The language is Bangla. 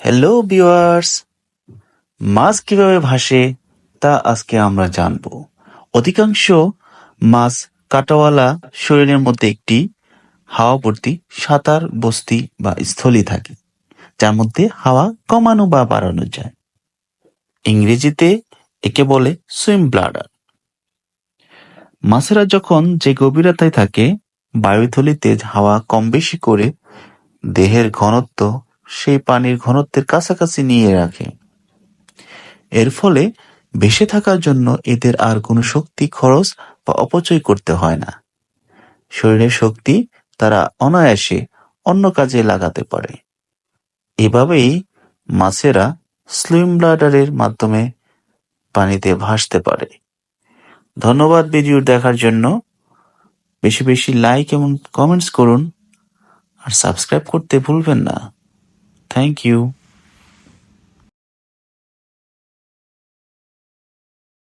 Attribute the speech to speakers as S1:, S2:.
S1: হ্যালো ভিউয়ার্স মাছ কীভাবে ভাসে তা আজকে আমরা জানব। অধিকাংশ মাছ কাটাওয়ালা শরীরের মধ্যে একটি হাওয়া ভর্তি সাঁতার, বস্তি বা স্থলী থাকে, যার মধ্যে হাওয়া কমানো বা বাড়ানো যায়। ইংরেজিতে একে বলে সুইম ব্লাডার মাছেরা যখন যে গভীরতায় থাকে বায়ুথলিতে হাওয়া কম বেশি করে দেহের ঘনত্ব সেই পানির ঘনত্বের কাছাকাছি নিয়ে রাখে। এর ফলে ভেসে থাকার জন্য এদের আর কোনো শক্তি, খরচ বা অপচয় করতে হয় না। শরীরের শক্তি তারা অনায়াসে অন্য কাজে লাগাতে পারে। এভাবেই মাছেরা স্লিম ব্লাডারের মাধ্যমে পানিতে ভাসতে পারে। ধন্যবাদ ভিডিও দেখার জন্য। বেশি বেশি লাইক এবং কমেন্টস করুন। আর সাবস্ক্রাইব করতে ভুলবেন না। thank you.